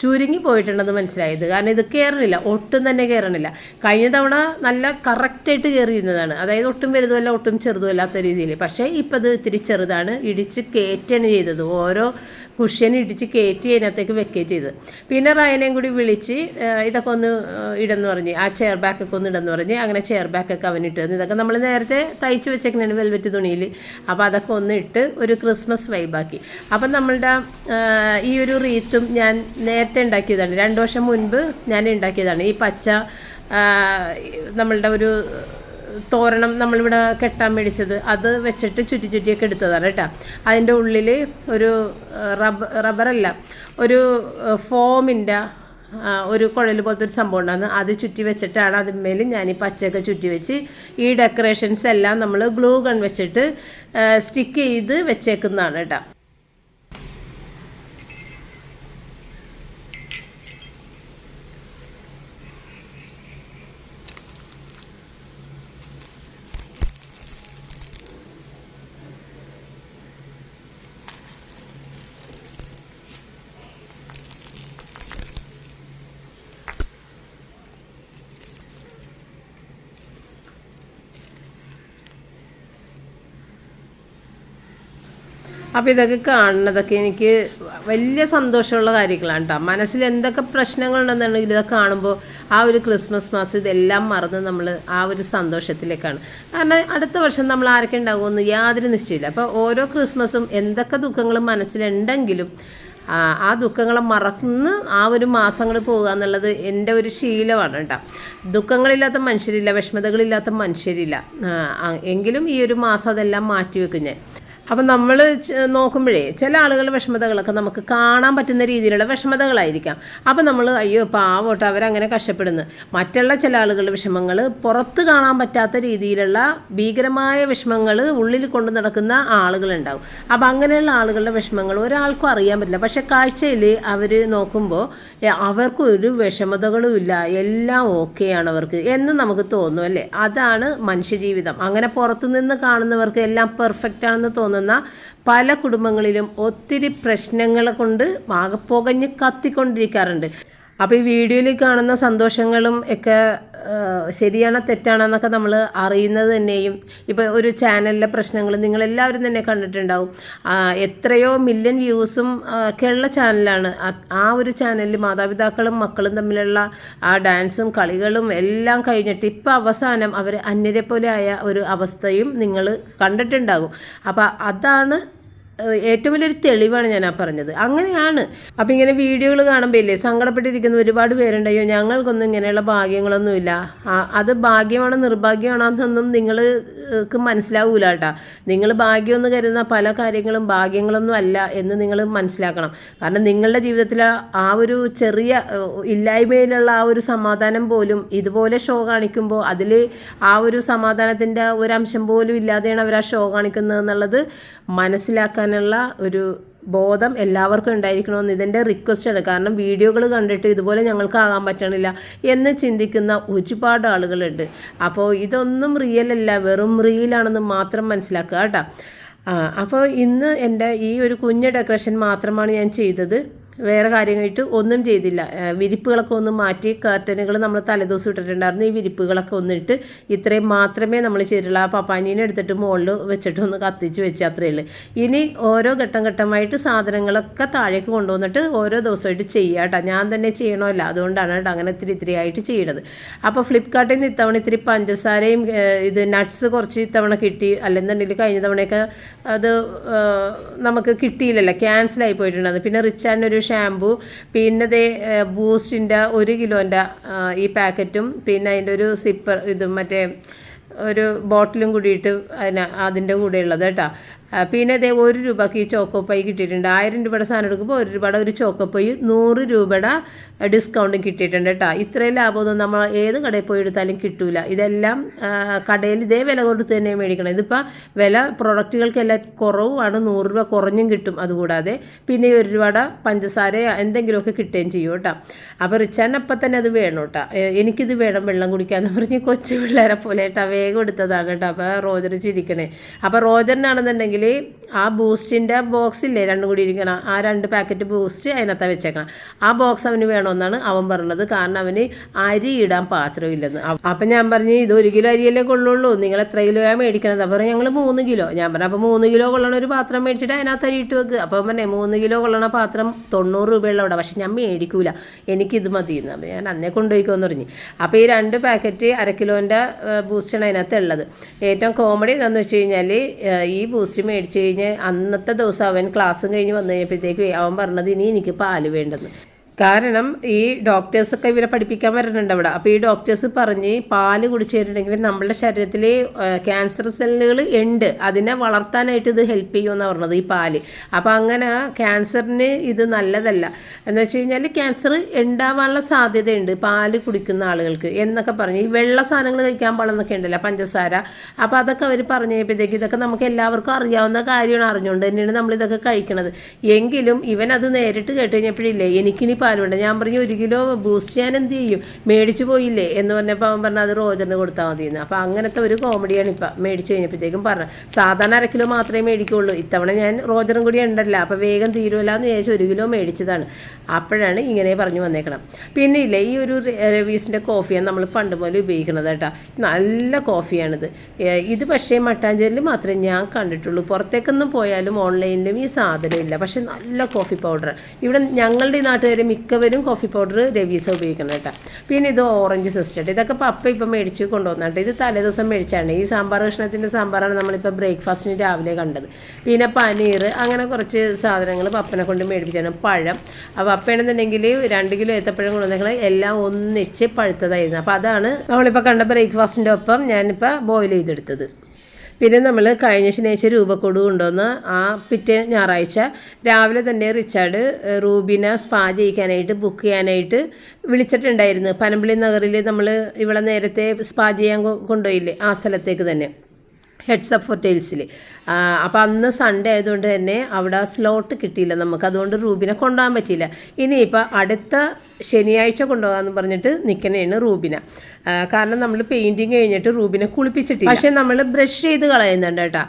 ചുരുങ്ങി പോയിട്ടുണ്ടെന്ന് മനസ്സിലായത്. കാരണം ഇത് കയറണില്ല ഒട്ടും തന്നെ കയറണില്ല കഴിഞ്ഞ തവണ നല്ല കറക്റ്റായിട്ട് കയറിയിരുന്നതാണ് അതായത് ഒട്ടും വലുതുമല്ല ഒട്ടും ചെറുതുമല്ലാത്ത രീതിയിൽ. പക്ഷേ ഇപ്പം അത് ഇത്തിരി ചെറുതാണ് ഇടിച്ച് കയറ്റാണ് ചെയ്തത്. ഓരോ കുഷ്യൻ ഇടിച്ച് കയറ്റി അതിനകത്തേക്ക് വെക്കുകയും ചെയ്തത്. പിന്നെ റയനെയും കൂടി വിളിച്ച് ഇതൊക്കെ ഒന്ന് ഇടെന്ന് പറഞ്ഞ് ആ ചെയർ ബാക്കൊക്കെ ഒന്ന് ഇടെന്ന് പറഞ്ഞ് അങ്ങനെ ചെയർ ബാക്കൊക്കെ അവൻ ഇട്ട് ഇതൊക്കെ നമ്മൾ നേരത്തെ തയ്ച്ച് വെച്ചേക്കുന്നതാണ് വെൽവെറ്റ് തുണിയിൽ. അപ്പോൾ അതൊക്കെ ഒന്ന് ഇട്ട് ഒരു ക്രിസ്മസ് വൈബാക്കി അപ്പം നമ്മളുടെ ഈ ഒരു റീത്തും ഞാൻ നേരത്തെ ഉണ്ടാക്കിയതാണ്. രണ്ട് വർഷം മുൻപ് ഞാൻ ഉണ്ടാക്കിയതാണ്. ഈ പച്ച നമ്മളുടെ ഒരു തോരണം നമ്മളിവിടെ കെട്ടാൻ മേടിച്ചത് അത് വെച്ചിട്ട് ചുറ്റി ചുറ്റിയൊക്കെ എടുത്തതാണ് കേട്ടോ. അതിന്റെ ഉള്ളിൽ ഒരു റബ്ബർ റബ്ബറല്ല ഒരു ഫോമിന്റെ ഒരു കുഴൽ പോലത്തെ ഒരു സംഭവം ഉണ്ടായിരുന്നു. അത് ചുറ്റി വെച്ചിട്ടാണ് അതിന്മേൽ ഞാൻ ഈ പച്ചയൊക്കെ ചുറ്റി വെച്ച് ഈ ഡെക്കറേഷൻസ് എല്ലാം നമ്മൾ ഗ്ലൂ ഗൺ വെച്ചിട്ട് സ്റ്റിക്ക് ചെയ്ത് വെച്ചേക്കുന്നതാണ് കേട്ടോ. അപ്പോൾ ഇതൊക്കെ കാണുന്നതൊക്കെ എനിക്ക് വലിയ സന്തോഷമുള്ള കാര്യങ്ങളാണ് കേട്ടോ മനസ്സിൽ എന്തൊക്കെ പ്രശ്നങ്ങളുണ്ടെന്നുണ്ടെങ്കിൽ ഇതൊക്കെ കാണുമ്പോൾ ആ ഒരു ക്രിസ്മസ് മാസം ഇതെല്ലാം മറന്ന് നമ്മൾ ആ ഒരു സന്തോഷത്തിലേക്കാണ്. കാരണം അടുത്ത വർഷം നമ്മൾ ആരൊക്കെ ഉണ്ടാകുമെന്ന് യാതൊരു നിശ്ചയമില്ല അപ്പോൾ ഓരോ ക്രിസ്മസും എന്തൊക്കെ ദുഃഖങ്ങൾ മനസ്സിലുണ്ടെങ്കിലും ആ ദുഃഖങ്ങളെ മറന്ന് ആ ഒരു മാസങ്ങൾ പോകുക എന്നുള്ളത് എന്റെ ഒരു ശീലമാണ് കേട്ടോ ദുഃഖങ്ങളില്ലാത്ത മനുഷ്യരില്ല വിഷമതകളില്ലാത്ത മനുഷ്യരില്ല. എങ്കിലും ഈ ഒരു മാസം അതെല്ലാം മാറ്റി വെക്കും ഞാൻ. അപ്പം നമ്മൾ നോക്കുമ്പോഴേ ചില ആളുകളുടെ വിഷമതകളൊക്കെ നമുക്ക് കാണാൻ പറ്റുന്ന രീതിയിലുള്ള വിഷമതകളായിരിക്കാം. അപ്പം നമ്മൾ അയ്യോ പാവോട്ട് അവരങ്ങനെ കഷ്ടപ്പെടുന്നു. മറ്റുള്ള ചില ആളുകളുടെ വിഷമങ്ങൾ പുറത്ത് കാണാൻ പറ്റാത്ത രീതിയിലുള്ള ഭീകരമായ വിഷമങ്ങൾ ഉള്ളിൽ കൊണ്ട് നടക്കുന്ന ആളുകളുണ്ടാവും. അപ്പം അങ്ങനെയുള്ള ആളുകളുടെ വിഷമങ്ങൾ ഒരാൾക്കും അറിയാൻ പറ്റില്ല. പക്ഷെ കാഴ്ചയിൽ അവർ നോക്കുമ്പോൾ അവർക്ക് ഒരു വിഷമതകളും ഇല്ല. എല്ലാം ഓക്കെയാണ് അവർക്ക് എന്ന് നമുക്ക് തോന്നും അല്ലേ? അതാണ് മനുഷ്യജീവിതം. അങ്ങനെ പുറത്തുനിന്ന് കാണുന്നവർക്ക് എല്ലാം പെർഫെക്റ്റ് ആണെന്ന് തോന്നുന്ന പല കുടുംബങ്ങളിലും ഒത്തിരി പ്രശ്നങ്ങളെ കൊണ്ട് മാകപ്പോകഞ്ഞ് കത്തിക്കൊണ്ടിരിക്കാറുണ്ട്. അപ്പോൾ ഈ വീഡിയോയിൽ കാണുന്ന സന്തോഷങ്ങളും ഒക്കെ ശരിയാണോ തെറ്റാണോ എന്നൊക്കെ നമ്മൾ അറിയുന്നത് തന്നെയും ഇപ്പോൾ ഒരു ചാനലിലെ പ്രശ്നങ്ങൾ നിങ്ങളെല്ലാവരും തന്നെ കണ്ടിട്ടുണ്ടാവും. എത്രയോ മില്യൺ വ്യൂസും ഒക്കെ ഉള്ള ചാനലാണ്. ആ- ഒരു ചാനലിൽ മാതാപിതാക്കളും മക്കളും തമ്മിലുള്ള ആ ഡാൻസും കളികളും എല്ലാം കഴിഞ്ഞിട്ട് ഇപ്പോൾ അവസാനം അവർ അന്യരെ പോലെ ആയ ഒരു അവസ്ഥയും നിങ്ങൾ കണ്ടിട്ടുണ്ടാകും. അപ്പോൾ അതാണ് ഏറ്റവും വലിയൊരു തെളിവാണ് ഞാൻ ആ പറഞ്ഞത്. അങ്ങനെയാണ്. അപ്പം ഇങ്ങനെ വീഡിയോകൾ കാണുമ്പോൾ ഇല്ലേ സങ്കടപ്പെട്ടിരിക്കുന്ന ഒരുപാട് പേരുണ്ടായോ ഞങ്ങൾക്കൊന്നും ഇങ്ങനെയുള്ള ഭാഗ്യങ്ങളൊന്നുമില്ല. അത് ഭാഗ്യമാണോ നിർഭാഗ്യമാണോ എന്നൊന്നും നിങ്ങൾക്ക് മനസ്സിലാവൂല കേട്ടോ. നിങ്ങൾ ഭാഗ്യമെന്ന് കരുതുന്ന പല കാര്യങ്ങളും ഭാഗ്യങ്ങളൊന്നും അല്ല എന്ന് നിങ്ങൾ മനസ്സിലാക്കണം. കാരണം നിങ്ങളുടെ ജീവിതത്തിൽ ആ ഒരു ചെറിയ ഇല്ലായ്മയിലുള്ള ആ ഒരു സമാധാനം പോലും ഇതുപോലെ ഷോ കാണിക്കുമ്പോൾ അതിൽ ആ ഒരു സമാധാനത്തിന്റെ ഒരു അംശം പോലും ഇല്ലാതെയാണ് അവർ ആ ഷോ കാണിക്കുന്നത് എന്നുള്ളത് മനസ്സിലാക്കാനുള്ള ഒരു ബോധം എല്ലാവർക്കും ഉണ്ടായിരിക്കണമെന്ന് ഇതിന്റെ റിക്വസ്റ്റാണ് കാരണം വീഡിയോകൾ കണ്ടിട്ട് ഇതുപോലെ ഞങ്ങൾക്ക് ആകാൻ പറ്റണില്ല എന്ന് ചിന്തിക്കുന്ന ഒരുപാട് ആളുകളുണ്ട്. അപ്പോൾ ഇതൊന്നും റിയൽ അല്ല വെറും റിയലാണെന്ന് മാത്രം മനസ്സിലാക്കുക കേട്ടോ. അപ്പോൾ ഇന്ന് എന്റെ ഈ ഒരു കുഞ്ഞ് ഡെക്കറേഷൻ മാത്രമാണ് ഞാൻ ചെയ്തത്. വേറെ കാര്യമായിട്ട് ഒന്നും ചെയ്തില്ല. വിരിപ്പുകളൊക്കെ ഒന്ന് മാറ്റി കർട്ടനുകൾ നമ്മൾ തലേദിവസം ഇട്ടിട്ടുണ്ടായിരുന്നു. ഈ വിരിപ്പുകളൊക്കെ ഒന്നിട്ട് ഇത്രയും മാത്രമേ നമ്മൾ ചെയ്തിട്ടുള്ളൂ. ആ പപ്പാനീനെ എടുത്തിട്ട് മുകളിൽ വെച്ചിട്ട് ഒന്ന് കത്തിച്ച് വെച്ച് അത്രയേ ഉള്ളൂ. ഇനി ഓരോ ഘട്ടം ഘട്ടമായിട്ട് സാധനങ്ങളൊക്കെ താഴേക്ക് കൊണ്ടുവന്നിട്ട് ഓരോ ദിവസമായിട്ട് ചെയ്യുക കേട്ടോ. ഞാൻ തന്നെ ചെയ്യണമല്ല. അതുകൊണ്ടാണ് കേട്ടോ അങ്ങനെ ഇത്തിരി ഇത്തിരി ആയിട്ട് ചെയ്യണത്. അപ്പോൾ ഫ്ലിപ്കാർട്ടിൽ നിന്ന് ഇത്തവണ ഇത്തിരി പഞ്ചസാരയും ഇത് നട്ട്സ് കുറച്ച് ഇത്തവണ കിട്ടി. അല്ലെന്നുണ്ടെങ്കിൽ കഴിഞ്ഞ തവണയൊക്കെ അത് നമുക്ക് കിട്ടിയില്ലല്ലോ. ക്യാൻസലായി പോയിട്ടുണ്ടായിരുന്നു. പിന്നെ റിച്ചാന്റെ ഒരു ഷാമ്പു പിന്നെ ദേ ബൂസ്റ്റിന്റെ ഒരു കിലോന്റെ ഈ പാക്കറ്റും പിന്നെ അതിന്റെ ഒരു സിപ്പർ ഇതും മറ്റേ ഒരു ബോട്ടിലും കൂടിയിട്ട് അതിന് അതിന്റെ കൂടെ ഉള്ളത് കേട്ടോ. പിന്നെ അതേ ഒരു രൂപക്ക് ഈ ചോക്കോപ്പൈ കിട്ടിയിട്ടുണ്ട്. ആയിരം രൂപയുടെ സാധനം എടുക്കുമ്പോൾ ഒരു രൂപയുടെ ഒരു ചോക്കോപ്പൈ നൂറ് രൂപയുടെ ഡിസ്കൗണ്ടും കിട്ടിയിട്ടുണ്ട് കേട്ടോ ഇത്രയും ലാഭമൊന്നും നമ്മൾ ഏത് കടയിൽ പോയി എടുത്താലും കിട്ടൂല. ഇതെല്ലാം കടയിൽ ഇതേ വില കൊടുത്ത് തന്നെ മേടിക്കണം. ഇതിപ്പോൾ വില പ്രൊഡക്റ്റുകൾക്കെല്ലാം കുറവുമാണ്. നൂറ് രൂപ കുറഞ്ഞും കിട്ടും അതുകൂടാതെ. പിന്നെ ഒരു രൂപയുടെ പഞ്ചസാര എന്തെങ്കിലുമൊക്കെ കിട്ടുകയും ചെയ്യും കേട്ടോ അപ്പോൾ റിച്ചാൻ അപ്പം തന്നെ അത് വേണം കേട്ടോ എനിക്കിത് വേണം വെള്ളം കുടിക്കാമെന്ന് പറഞ്ഞ് കൊച്ചു പിള്ളേരെ പോലെ കേട്ടോ വേഗം എടുത്തതാണ് കേട്ടോ അപ്പോൾ റോജർ ചിരിക്കണേ. അപ്പോൾ റോജറിനാണെന്നുണ്ടെങ്കിൽ ആ ബൂസ്റ്റിന്റെ ബോക്സ് ഇല്ലേ? രണ്ടും കൂടി ഇരിക്കണം. ആ രണ്ട് പാക്കറ്റ് ബൂസ്റ്റ് അതിനകത്താണ് വെച്ചേക്കണം. ആ ബോക്സ് അവന് വേണമെന്നാണ് അവൻ പറഞ്ഞത്. കാരണം അവന് അരി ഇടാൻ പാത്രമില്ലെന്ന് അപ്പം ഞാൻ പറഞ്ഞു ഇത് ഒരു കിലോ അരിയല്ലേ കൊള്ളുള്ളൂ. നിങ്ങൾ എത്ര കിലോയാണ് മേടിക്കണത്? അപ്പോൾ ഞങ്ങൾ മൂന്ന് കിലോ. ഞാൻ പറഞ്ഞു അപ്പോൾ മൂന്ന് കിലോ കൊള്ളണ ഒരു പാത്രം മേടിച്ചിട്ട് അതിനകത്ത് അരി ഇട്ട് വെക്കുക അപ്പോൾ പറഞ്ഞേ മൂന്ന് കിലോ കൊള്ളണ പാത്രം തൊണ്ണൂറ് രൂപയുള്ള അവിടെ. പക്ഷെ ഞാൻ മേടിക്കൂല. എനിക്കിത് മതിയെന്ന്. അപ്പം ഞാൻ അന്നേ കൊണ്ടുപോയിക്കോന്ന് പറഞ്ഞു. അപ്പോൾ ഈ രണ്ട് പാക്കറ്റ് അര കിലോന്റെ ബൂസ്റ്റാണ് അതിനകത്ത് ഉള്ളത് ഏറ്റവും കോമഡി എന്താണെന്ന് വെച്ച് കഴിഞ്ഞാൽ ഈ ബൂസ്റ്റ് മേടിച്ച് കഴിഞ്ഞ് അന്നത്തെ ദിവസം അവൻ ക്ലാസ്സും കഴിഞ്ഞ് വന്നു കഴിഞ്ഞപ്പോഴത്തേക്ക് അവൻ പറഞ്ഞത് ഇനി എനിക്ക് പാൽ വേണ്ടെന്ന്. കാരണം ഈ ഡോക്ടേഴ്സൊക്കെ ഇവരെ പഠിപ്പിക്കാൻ വരുന്നുണ്ട് അവിടെ. അപ്പോൾ ഈ ഡോക്ടേഴ്സ് പറഞ്ഞ് പാൽ കുടിച്ചു കഴിഞ്ഞിട്ടുണ്ടെങ്കിൽ നമ്മുടെ ശരീരത്തിൽ ക്യാൻസർ സെല്ലുകൾ ഉണ്ട്. അതിനെ വളർത്താനായിട്ട് ഇത് ഹെൽപ്പ് ചെയ്യുമെന്നാണ് പറഞ്ഞത് ഈ പാൽ. അപ്പോൾ അങ്ങനെ ക്യാൻസറിന് ഇത് നല്ലതല്ല. എന്ന് വെച്ച് കഴിഞ്ഞാൽ ക്യാൻസർ ഉണ്ടാവാനുള്ള സാധ്യതയുണ്ട് പാൽ കുടിക്കുന്ന ആളുകൾക്ക് എന്നൊക്കെ പറഞ്ഞ്. ഈ വെള്ള സാധനങ്ങൾ കഴിക്കാൻ പാടുന്നൊക്കെ ഉണ്ടല്ലോ പഞ്ചസാര. അപ്പോൾ അതൊക്കെ അവർ പറഞ്ഞു കഴിയുമ്പോഴത്തേക്ക് ഇതൊക്കെ നമുക്ക് എല്ലാവർക്കും അറിയാവുന്ന കാര്യമാണ് അറിഞ്ഞുകൊണ്ട് തന്നെയാണ് നമ്മളിതൊക്കെ കഴിക്കുന്നത് എങ്കിലും ഇവൻ നേരിട്ട് കേട്ട് കഴിഞ്ഞപ്പോഴില്ലേ എനിക്കിനി പാലുണ്ട്. ഞാൻ പറഞ്ഞു ഒരു കിലോ ബൂസ്റ്റ് ഞാൻ എന്ത് ചെയ്യും? മേടിച്ചു പോയില്ലേ? എന്ന് പറഞ്ഞപ്പോൾ അവൻ പറഞ്ഞു അത് റോജറിന് കൊടുത്താൽ മതി എന്ന് അപ്പോൾ അങ്ങനത്തെ ഒരു കോമഡിയാണ് ഇപ്പം മേടിച്ചു കഴിഞ്ഞപ്പോഴത്തേക്കും പറഞ്ഞത്. സാധാരണ അര കിലോ മാത്രമേ മേടിക്കുള്ളൂ. ഇത്തവണ ഞാൻ റോജറും കൂടി ഉണ്ടല്ലോ. അപ്പോൾ വേഗം തീരുമല്ല എന്ന് വിചാരിച്ച് ഒരു കിലോ മേടിച്ചതാണ്. അപ്പോഴാണ് ഇങ്ങനെ പറഞ്ഞു വന്നേക്കണം പിന്നെ ഇല്ലേ ഈ ഒരു റവീസിന്റെ കോഫിയാണ് നമ്മൾ പണ്ട് പോലെ ഉപയോഗിക്കുന്നത് കേട്ടോ. നല്ല കോഫിയാണിത്. ഇത് പക്ഷേ മട്ടാഞ്ചേരിൽ മാത്രമേ ഞാൻ കണ്ടിട്ടുള്ളൂ. പുറത്തേക്കൊന്നും പോയാലും ഓൺലൈനിലും ഈ സാധനം ഇല്ല. പക്ഷേ നല്ല കോഫി പൗഡർ ഇവിടെ ഞങ്ങളുടെ ഈ നാട്ടുകാർ മിക്കവരും കോഫി പൗഡർ രവീസ ഉപയോഗിക്കുന്നത് കേട്ടോ. പിന്നെ ഇത് ഓറഞ്ച് സിസ്റ്റർ ഇതൊക്കെ പപ്പ ഇപ്പം മേടിച്ച് കൊണ്ടുവന്നിട്ട് ഇത് തലേദിവസം മേടിച്ചാണ്. ഈ സാമ്പാർ കഷ്ണത്തിന്റെ സാമ്പാറാണ് നമ്മളിപ്പോൾ ബ്രേക്ക്ഫാസ്റ്റിന് രാവിലെ കണ്ടത്. പിന്നെ പനീർ അങ്ങനെ കുറച്ച് സാധനങ്ങൾ പപ്പനെ കൊണ്ട് മേടിപ്പിച്ചാണ്. പഴം. അപ്പോൾ പപ്പയാണെന്നുണ്ടെങ്കിൽ രണ്ട് കിലോ ഏത്തപ്പഴം കൊണ്ടുവന്നെങ്കിൽ എല്ലാം ഒന്നിച്ച് പഴുത്തതായിരുന്നു. അപ്പോൾ അതാണ് നമ്മളിപ്പോൾ കണ്ട ബ്രേക്ക്ഫാസ്റ്റിന്റെ ഒപ്പം ഞാനിപ്പോൾ ബോയിൽ ചെയ്തെടുത്തത്. പിന്നെ നമ്മൾ കഴിഞ്ഞ ശനിയാഴ്ച രൂപക്കൊടു കൊണ്ടുവന്ന് ആ പിറ്റേ ഞായറാഴ്ച രാവിലെ തന്നെ റിച്ചാർഡ് റൂബിന സ്പാ ചെയ്യിക്കാനായിട്ട് ബുക്ക് ചെയ്യാനായിട്ട് വിളിച്ചിട്ടുണ്ടായിരുന്നു. പനമ്പിളി നഗറിൽ നമ്മൾ ഇവിടെ നേരത്തെ സ്പാ ചെയ്യാൻ കൊണ്ടുപോയില്ലേ? ആ സ്ഥലത്തേക്ക് തന്നെ. ഹെഡ്സ് അപ്പ് ഹോട്ടൽസിൽ അപ്പോൾ അന്ന് സൺഡേ ആയതുകൊണ്ട് തന്നെ അവിടെ സ്ലോട്ട് കിട്ടിയില്ല നമുക്ക്. അതുകൊണ്ട് റൂബിനെ കൊണ്ടുപോകാൻ പറ്റിയില്ല. ഇനിയിപ്പോൾ അടുത്ത ശനിയാഴ്ച കൊണ്ടുപോകാമെന്ന് പറഞ്ഞിട്ട് നിൽക്കണേണ് റൂബിന. കാരണം നമ്മൾ പെയിന്റിങ് കഴിഞ്ഞിട്ട് റൂബിനെ കുളിപ്പിച്ചിട്ടില്ല. പക്ഷേ നമ്മൾ ബ്രഷ് ചെയ്ത് കളയുന്നുണ്ട് കേട്ടോ.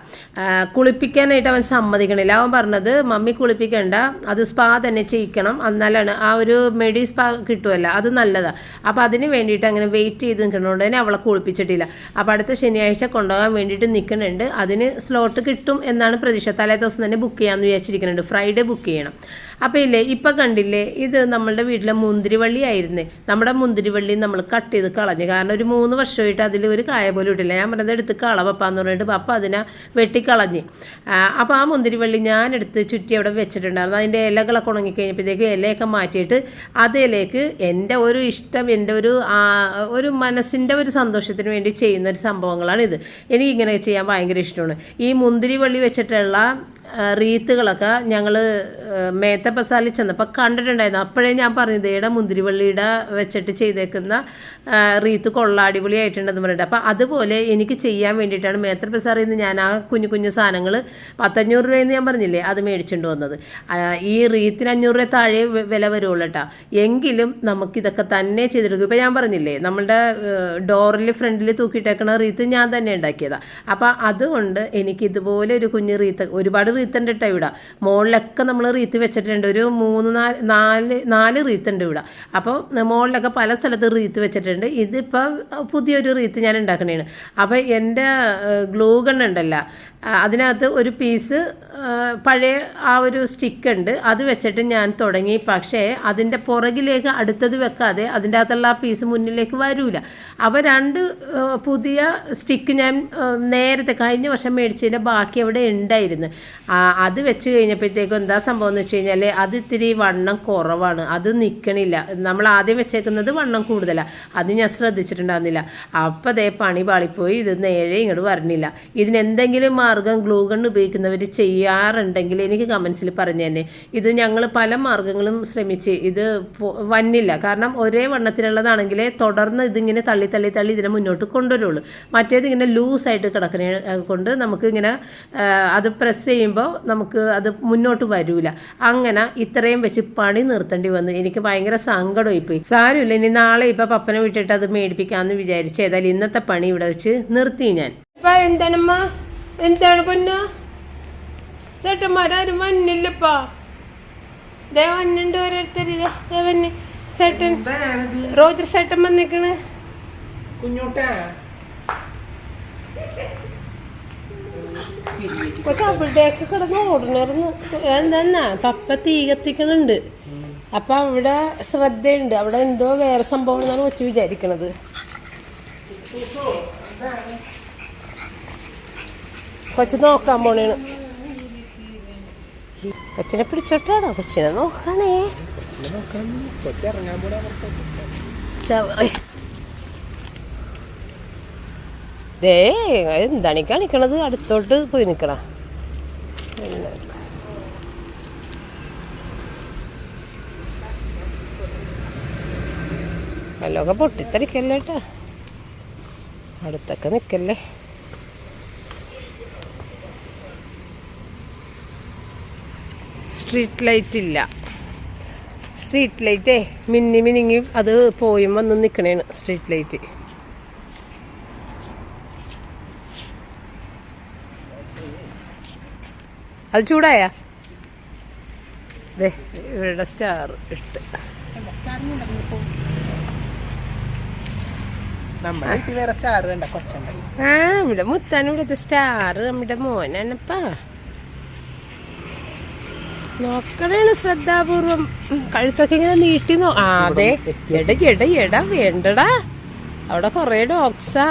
കുളിപ്പിക്കാനായിട്ട് അവൻ സമ്മതിക്കണില്ല. അവൻ പറഞ്ഞത് മമ്മി കുളിപ്പിക്കണ്ട. അത് സ്പാ തന്നെ ചെയ്യിക്കണം. എന്നാലാണ് ആ ഒരു മെഡി സ്പാ കിട്ടുമല്ലോ അത് നല്ലതാണ് അപ്പോൾ അതിന് വേണ്ടിയിട്ട് അങ്ങനെ വെയിറ്റ് ചെയ്ത് നിൽക്കണോണ്ട് തന്നെ അവളെ കുളിപ്പിച്ചിട്ടില്ല. അപ്പോൾ അടുത്ത ശനിയാഴ്ച കൊണ്ടുപോകാൻ വേണ്ടിയിട്ട് നിൽക്കുന്നുണ്ട് അതിന് സ്ലോട്ട് കിട്ടും എന്നാണ് പ്രതീക്ഷ. തലേ ദിവസം തന്നെ ബുക്ക് ചെയ്യാമെന്ന് വിചാരിച്ചിരിക്കുന്നുണ്ട്. ഫ്രൈഡേ ബുക്ക് ചെയ്യണം. അപ്പോൾ ഇല്ലേ ഇപ്പം കണ്ടില്ലേ ഇത് നമ്മളുടെ വീട്ടിലെ മുന്തിരിവള്ളി ആയിരുന്നേ നമ്മുടെ മുന്തിരിവള്ളി നമ്മൾ കട്ട് ചെയ്ത് കളഞ്ഞു. കാരണം ഒരു മൂന്ന് വർഷമായിട്ട് അതിൽ ഒരു കായ പോലും ഇട്ടില്ല. ഞാൻ പറഞ്ഞത് എടുത്ത് കള പപ്പാന്ന് പറഞ്ഞിട്ട് പപ്പ അതിനെ വെട്ടിക്കളഞ്ഞ് അപ്പോൾ ആ മുന്തിരിവള്ളി ഞാൻ എടുത്ത് ചുറ്റി അവിടെ വെച്ചിട്ടുണ്ടായിരുന്നു. അതിന്റെ ഇലകളൊക്കെ ഉണങ്ങിക്കഴിഞ്ഞപ്പോഴത്തേക്ക് ഇലയൊക്കെ മാറ്റിയിട്ട് അതിലേക്ക് എന്റെ ഒരു ഇഷ്ടം എന്റെ ഒരു ഒരു മനസ്സിന്റെ ഒരു സന്തോഷത്തിന് വേണ്ടി ചെയ്യുന്ന ഒരു സംഭവങ്ങളാണ് ഇത് എനിക്കിങ്ങനെ ചെയ്യാൻ ഭയങ്കര ഇഷ്ടമാണ്. ഈ മുന്തിരി വള്ളി വെച്ചിട്ടുള്ള റീത്തുകളൊക്കെ ഞങ്ങൾ മേത്തപ്പസാലിൽ ചെന്നപ്പോൾ കണ്ടിട്ടുണ്ടായിരുന്നു. അപ്പോഴേ ഞാൻ പറഞ്ഞത് ഇവിടെ മുന്തിരിവള്ളിയുടെ വെച്ചിട്ട് ചെയ്തേക്കുന്ന റീത്ത് കൊള്ള അടിപൊളിയായിട്ടുണ്ടെന്ന് പറഞ്ഞിട്ട്. അപ്പോൾ അതുപോലെ എനിക്ക് ചെയ്യാൻ വേണ്ടിയിട്ടാണ് മേത്തർ ബസാറിൽ നിന്ന് ഞാൻ ആ കുഞ്ഞു കുഞ്ഞു സാധനങ്ങൾ പത്തഞ്ഞൂറ് രൂപയെന്ന് ഞാൻ പറഞ്ഞില്ലേ അത് മേടിച്ചുകൊണ്ട് വന്നത്. ഈ റീത്തിന് അഞ്ഞൂറ് രൂപ താഴെ വില വരുള്ളൂ കേട്ടോ എങ്കിലും നമുക്കിതൊക്കെ തന്നെ ചെയ്തെടുക്കും ഇപ്പോൾ ഞാൻ പറഞ്ഞില്ലേ നമ്മളുടെ ഡോറിൽ ഫ്രണ്ടിൽ തൂക്കിയിട്ടേക്കുന്ന റീത്ത് ഞാൻ തന്നെ ഉണ്ടാക്കിയതാണ് അപ്പോൾ അതുകൊണ്ട് എനിക്ക് ഇതുപോലെ ഒരു കുഞ്ഞു റീത്ത് ഒരുപാട് റീത്ത് ഉണ്ട് ഇവിടെ. മുകളിലൊക്കെ നമ്മൾ റീത്ത് വെച്ചിട്ടുണ്ട്. ഒരു മൂന്ന് നാല് നാല് നാല് റീത്ത് ഉണ്ട് ഇവിടെ. അപ്പോൾ മുകളിലൊക്കെ പല സ്ഥലത്ത് റീത്ത് വെച്ചിട്ടുണ്ട്. ഇതിപ്പോൾ പുതിയൊരു റീത്ത് ഞാൻ ഉണ്ടാക്കണേണ്. അപ്പോൾ എന്റെ ഗ്ലൂ ഗൺ ഉണ്ടല്ലോ. അതിനകത്ത് ഒരു പീസ് പഴയ ആ ഒരു സ്റ്റിക്ക് ഉണ്ട്. അത് വെച്ചിട്ട് ഞാൻ തുടങ്ങി. പക്ഷേ അതിന്റെ പുറകിലേക്ക് അടുത്തത് വെക്കാതെ അതിന്റെ അകത്തുള്ള ആ പീസ് മുന്നിലേക്ക് വരൂല. അപ്പോൾ രണ്ട് പുതിയ സ്റ്റിക്ക് ഞാൻ നേരത്തെ കഴിഞ്ഞ വർഷം മേടിച്ചതിന്റെ ബാക്കി അവിടെ ഉണ്ടായിരുന്നു. അത് വെച്ച് കഴിഞ്ഞപ്പോഴത്തേക്കും എന്താ സംഭവം എന്ന് വെച്ച് കഴിഞ്ഞാൽ അത് ഇത്തിരി വണ്ണം കുറവാണ്. അത് നിൽക്കണില്ല നമ്മൾ ആദ്യം വെച്ചേക്കുന്നത് വണ്ണം കൂടുതലാണ് അത് ഞാൻ ശ്രദ്ധിച്ചിട്ടുണ്ടായിരുന്നില്ല. അപ്പം അതേ പണി പാളിപ്പോയി. ഇത് നേരെ ഇങ്ങോട്ട് വരണില്ല. ഇതിനെന്തെങ്കിലും മാർഗം ഗ്ലൂ ഗൺ ഉപയോഗിക്കുന്നവർ ചെയ്യാറുണ്ടെങ്കിൽ എനിക്ക് കമൻസിൽ പറഞ്ഞു തന്നെ ഇത് ഞങ്ങൾ പല മാർഗങ്ങളും ശ്രമിച്ച് ഇത് വന്നില്ല. കാരണം ഒരേ വണ്ണത്തിലുള്ളതാണെങ്കിൽ തുടർന്ന് ഇതിങ്ങനെ തള്ളി തള്ളി തള്ളി ഇതിനെ മുന്നോട്ട് കൊണ്ടുവരുള്ളൂ. മറ്റേത് ഇങ്ങനെ ലൂസായിട്ട് കിടക്കുന്ന കൊണ്ട് നമുക്ക് ഇങ്ങനെ അത് പ്രസ് ചെയ്യുമ്പോൾ നമുക്ക് അത് മുന്നോട്ട് വരൂല. അങ്ങനെ ഇത്രയും വെച്ച് പണി നിർത്തേണ്ടി വന്നു. എനിക്ക് ഭയങ്കര സങ്കടമായി പോയി. സാരമില്ല ഇനി നാളെ ഇപ്പം പപ്പനെ വിട്ടിട്ട് അത് മേടിപ്പിക്കാമെന്ന് വിചാരിച്ചു ഏതായാലും ഇന്നത്തെ പണി ഇവിടെ വെച്ച് നിർത്തി ഞാൻ. ഇപ്പം എന്താണമ്മ? എന്താണ് പൊന്ന? ചേട്ടന്മാരും വന്നില്ലപ്പാ. ദേ വന്നുണ്ട് ഓരോരുത്തർ ദേ വന്ന്. ചേട്ടൻ റോജർ ചേട്ടൻ വന്നിക്കണ്. കുഞ്ഞോട്ടാ? കൊച്ചു അവിടേക്ക് കിടന്ന് ഓടണർന്ന് എന്താ? പപ്പ തീ കത്തിക്കണുണ്ട്. അപ്പൊ അവിടെ ശ്രദ്ധയുണ്ട്. അവിടെ എന്തോ വേറെ സംഭവം എന്നാണ് കൊച്ചു വിചാരിക്കണത്. കൊച്ചു നോക്കാൻ പോണേണ്. കൊച്ചിനെ പിടിച്ചോട്ടാണോ കൊച്ചിനെ നോക്കണേ. ചവറി. ദേ എന്താണ് അടുത്തോട്ട് പോയി നിൽക്കണ. വല്ലൊക്കെ പൊട്ടിത്തെറിക്കല്ലേ കേട്ടാ. അടുത്തൊക്കെ നിൽക്കല്ലേ. സ്ട്രീറ്റ് ലൈറ്റ് ഇല്ല. സ്ട്രീറ്റ് ലൈറ്റേ മിന്നി മിനിങ്ങി അത് പോയും വന്ന് നിൽക്കണേണ് സ്ട്രീറ്റ് ലൈറ്റ്. അത് ചൂടായ? ഇവരുടെ സ്റ്റാർ ഇട്ട്. വേറെ സ്റ്റാർ വേണ്ട ആ ഇവിടെ ഇവിടുത്തെ സ്റ്റാർ നമ്മുടെ മോനാണപ്പാ. നോക്കണേണ് ശ്രദ്ധാപൂർവം. കഴുത്തൊക്കെ ഇങ്ങനെ നീട്ടി നോ ആ അതെ എട എട എട വേണ്ടടാ. അവിടെ കൊറേ ഡോഗ്സാ.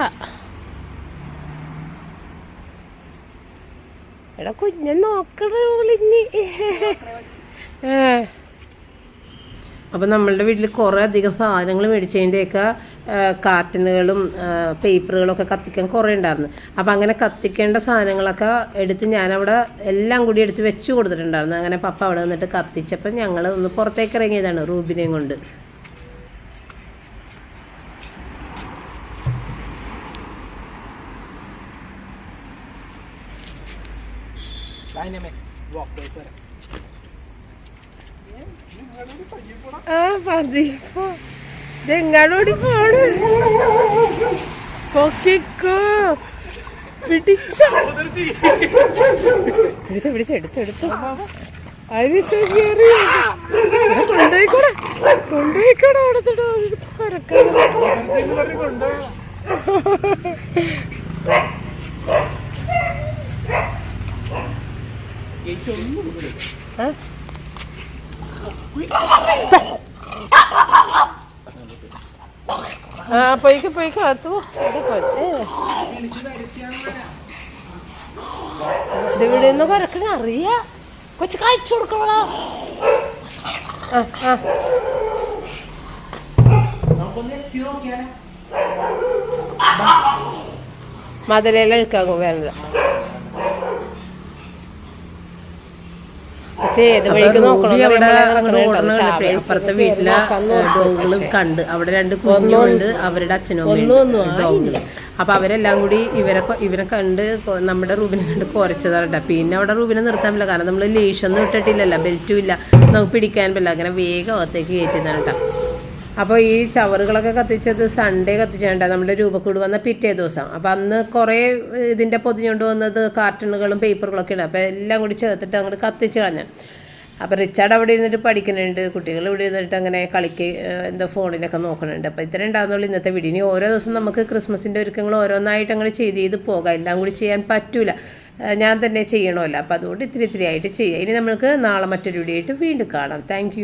എടാ കുഞ്ഞെ നോക്കണ ഒളിഞ്ഞി അപ്പം നമ്മളുടെ വീട്ടിൽ കുറേ അധികം സാധനങ്ങൾ മേടിച്ചതിന്റെയൊക്കെ കാർട്ടനുകളും പേപ്പറുകളൊക്കെ കത്തിക്കാൻ കുറേ ഉണ്ടായിരുന്നു. അപ്പം അങ്ങനെ കത്തിക്കേണ്ട സാധനങ്ങളൊക്കെ എടുത്ത് ഞാനവിടെ എല്ലാം കൂടി എടുത്ത് വെച്ച് കൊടുത്തിട്ടുണ്ടായിരുന്നു. അങ്ങനെ പപ്പ അവിടെ നിന്നിട്ട് കത്തിച്ചപ്പോൾ ഞങ്ങൾ ഒന്ന് പുറത്തേക്ക് ഇറങ്ങിയതാണ് റൂബിനെയും കൊണ്ട്. അതിനെ വാക്ക് പോയിട്ട് വരാം ആ മതി ഇതെങ്ങാടോടി പോണ്. പൊക്കിക്കോ. പിടിച്ചോ. പിടിച്ച പിടിച്ച എടുത്തു എടുത്തു. അതിന് ശരിയേറി കൊണ്ടുപോയിക്കൂടെ. കൊണ്ടുപോയിക്കൂടെ അവിടത്തിട്ടോ ചേച്ചി ആ പൊയ്ക്ക് പൊയ്ക്ക് അത്തു ഇവിടെ നിന്ന് കുരക്കണ അറിയാ. കൊച്ചു കഴിച്ചു കൊടുക്കണോ ആ ആ. എടുക്കാകും വേണ്ടത് ഏത് വഴിക്ക് നോക്കണം അപ്പുറത്തെ വീട്ടിലെ ഡോഗുകളും കണ്ട്. അവിടെ രണ്ട് കുഞ്ഞുണ്ട് അവരുടെ അച്ഛനും ഡോഗുകൾ അപ്പൊ അവരെല്ലാം കൂടി ഇവരെ ഇവരെ കണ്ട് നമ്മുടെ റൂബിനെ കണ്ട് കുറച്ചതാണ് പിന്നെ അവിടെ റൂബിനെ നിർത്താൻ പറ്റില്ല. കാരണം നമ്മൾ ലേശൊന്നും ഇട്ടിട്ടില്ലല്ലോ. ബെൽറ്റും ഇല്ല. നമുക്ക് പിടിക്കാൻ പറ്റില്ല. അങ്ങനെ വേഗം അകത്തേക്ക് കയറ്റുന്നതാണ് കേട്ടോ. അപ്പോൾ ഈ ചവറുകളൊക്കെ കത്തിച്ചത് സൺഡേ കത്തിച്ചാണ്ട. നമ്മുടെ രൂപക്കൂട് വന്ന പിറ്റേ ദിവസം. അപ്പോൾ അന്ന് കുറേ ഇതിന്റെ പൊതിഞ്ഞുകൊണ്ട് വന്നത് കാർട്ടണുകളും പേപ്പറുകളൊക്കെ ഉണ്ട് അപ്പോൾ എല്ലാം കൂടി ചേർത്തിട്ട് അങ്ങോട്ട് കത്തിച്ച് കളഞ്ഞു. അപ്പോൾ റിച്ചാർഡ് അവിടെ ഇരുന്നിട്ട് പഠിക്കുന്നുണ്ട്. കുട്ടികൾ ഇവിടെ ഇരുന്നിട്ട് അങ്ങനെ കളിക്ക് എന്തോ ഫോണിലൊക്കെ നോക്കുന്നുണ്ട്. അപ്പോൾ ഇത്രയും ഉണ്ടാകുന്നുള്ളൂ ഇന്നത്തെ വീഡിയോ ഇനി ഓരോ ദിവസം നമുക്ക് ക്രിസ്മസിന്റെ ഒരുക്കങ്ങൾ ഓരോന്നായിട്ട് അങ്ങനെ ചെയ്ത് ചെയ്ത് പോകാം. എല്ലാം കൂടി ചെയ്യാൻ പറ്റൂല. ഞാൻ തന്നെ ചെയ്യണമല്ലോ. അപ്പോൾ അതുകൊണ്ട് ഇത്തിരി ഇത്തിരി ആയിട്ട് ചെയ്യാം. ഇനി നമുക്ക് നാളെ മറ്റൊരു വീഡിയോ ആയിട്ട് വീണ്ടും കാണാം. താങ്ക്